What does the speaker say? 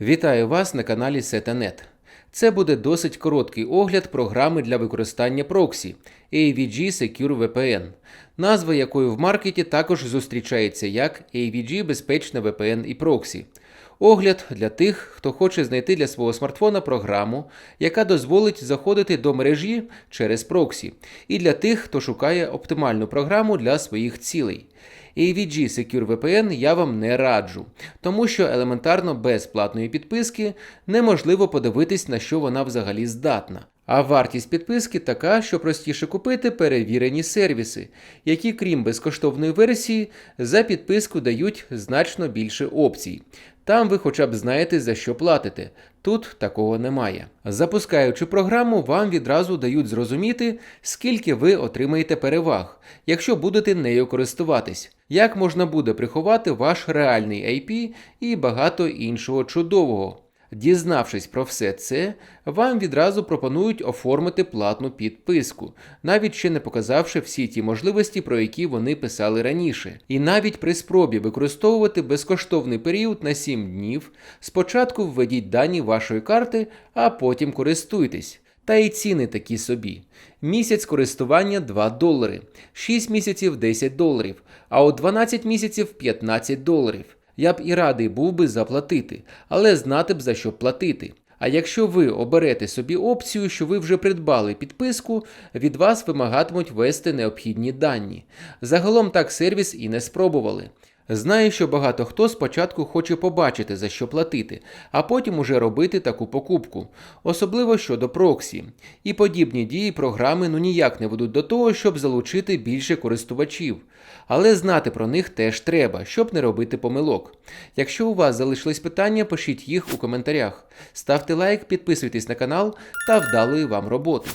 Вітаю вас на каналі Setanet. Це буде досить короткий огляд програми для використання проксі AVG Secure VPN, назва якої в маркеті також зустрічається як AVG Безпечна VPN і проксі. Огляд для тих, хто хоче знайти для свого смартфона програму, яка дозволить заходити до мережі через проксі, і для тих, хто шукає оптимальну програму для своїх цілей. AVG Secure VPN я вам не раджу, тому що елементарно без платної підписки неможливо подивитись, на що вона взагалі здатна. А вартість підписки така, що простіше купити перевірені сервіси, які, крім безкоштовної версії, за підписку дають значно більше опцій. Там ви хоча б знаєте, за що платите. Тут такого немає. Запускаючи програму, вам відразу дають зрозуміти, скільки ви отримаєте переваг, якщо будете нею користуватись, як можна буде приховати ваш реальний IP і багато іншого чудового. Дізнавшись про все це, вам відразу пропонують оформити платну підписку, навіть ще не показавши всі ті можливості, про які вони писали раніше. І навіть при спробі використовувати безкоштовний період на 7 днів, спочатку введіть дані вашої карти, а потім користуйтесь. Та й ціни такі собі. Місяць користування 2 долари, 6 місяців 10 доларів, а от 12 місяців 15 доларів. Я б і радий був би заплатити, але знати б за що платити. А якщо ви оберете собі опцію, що ви вже придбали підписку, від вас вимагатимуть ввести необхідні дані. Загалом так сервіс і не спробували. Знаю, що багато хто спочатку хоче побачити, за що платити, а потім уже робити таку покупку, особливо щодо проксі. І подібні дії програми ну ніяк не ведуть до того, щоб залучити більше користувачів. Але знати про них теж треба, щоб не робити помилок. Якщо у вас залишились питання, пишіть їх у коментарях. Ставте лайк, підписуйтесь на канал та вдалої вам роботи.